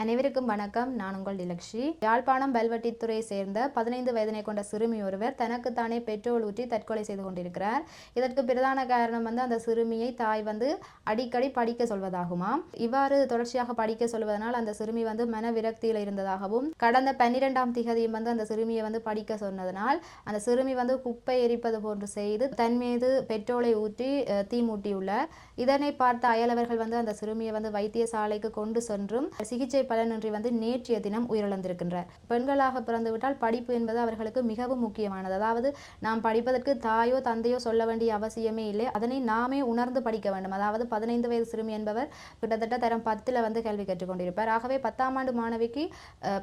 அனைவருக்கும் வணக்கம். நான் உங்கள் நிலக்ஷி. யாழ்ப்பாணம் பல்வட்டித்துறையை சேர்ந்த பதினைந்து வயதினை கொண்ட சிறுமி ஒருவர் தனக்குத்தானே பெட்ரோல் ஊற்றி தற்கொலை செய்து கொண்டிருக்கிறார். இதற்கு பிரதான காரணம் வந்து அந்த சிறுமியை தாய் வந்து அடிக்கடி படிக்க சொல்வதாகுமாம். இவ்வாறு தொடர்ச்சியாக படிக்க சொல்வதனால் அந்த சிறுமி வந்து மன விரக்தியில் இருந்ததாகவும் கடந்த பன்னிரெண்டாம் திகதியும் வந்து அந்த சிறுமியை வந்து படிக்க சொன்னதனால் அந்த சிறுமி வந்து குப்பை எரிப்பது போன்று செய்து தன் மீது பெட்ரோலை ஊற்றி தீ மூட்டியுள்ளார். இதனை பார்த்த அயலவர்கள் வந்து அந்த சிறுமியை வந்து வைத்தியசாலைக்கு கொண்டு சென்றும் சிகிச்சை பலனின்றி வந்து நேற்றைய தினம் உயிரிழந்திருக்கின்றார் பெண்களாக பிறந்துவிட்டால் படிப்பு என்பது அவர்களுக்கு மிகவும் முக்கியமானது. அதாவது நாம் படிப்பதற்கு தாயோ தந்தையோ சொல்ல வேண்டிய அவசியமே இல்லை. அதனை நாமே உணர்ந்து படிக்க வேண்டும். அதாவது பதினைந்து வயது சிறுமி என்பவர் கிட்டத்தட்ட தரம் பத்தில் வந்து கல்வி கற்றுக்கொண்டிருப்பார் ஆகவே பத்தாம் ஆண்டு மாணவிக்கு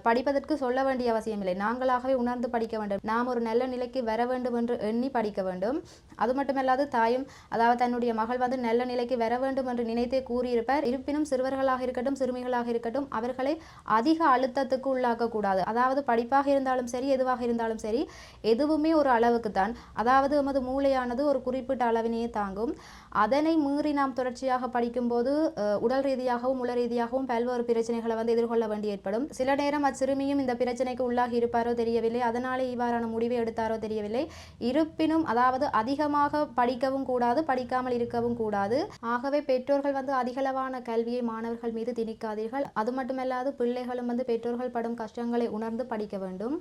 படிப்பதற்கு சொல்ல வேண்டிய அவசியமில்லை நாங்களாகவே உணர்ந்து படிக்க வேண்டும். நாம் ஒரு நல்ல நிலைக்கு வர வேண்டும் என்று எண்ணி படிக்க வேண்டும். அது மட்டுமல்லாது தாயும் அதாவது தன்னுடைய மகள் வந்து நல்ல நிலைக்கு வர வேண்டும் என்று நினைத்தே கூறியிருப்பார். இருப்பினும் சிறுவர்களாக இருக்கட்டும் சிறுமிகளாக இருக்கட்டும் அவர்கள் அதிக அழுத்தத்துக்கு உள்ளாக்கக்கூடாது. அதாவது படிப்பாக இருந்தாலும் சரி எதுவாக இருந்தாலும் சரி எதுவுமே ஒரு அளவுக்கு தான் அதாவது நமது மூளையானது ஒரு குறிப்பிட்ட அளவினையே தாங்கும். அதனை மீறி நாம் தொடர்ச்சியாக படிக்கும்போது உடல் ரீதியாகவும் உள ரீதியாகவும் பல்வேறு பிரச்சனைகளை வந்து எதிர்கொள்ள வேண்டி ஏற்படும். சில நேரம் அச்சிறுமியும் இந்த பிரச்சனைக்கு உள்ளாகி இருப்பாரோ தெரியவில்லை. அதனாலே இவ்வாறான முடிவை எடுத்தாரோ தெரியவில்லை. இருப்பினும் அதாவது அதிகமாக படிக்கவும் கூடாது படிக்காமல் இருக்கவும் கூடாது. ஆகவே பெற்றோர்கள் வந்து அதிகளவான கல்வியை மாணவர்கள் மீது திணிக்காதீர்கள். அது மட்டுமல்லாது பிள்ளைகளும் வந்து பெற்றோர்கள் படும் கஷ்டங்களை உணர்ந்து படிக்க வேண்டும்.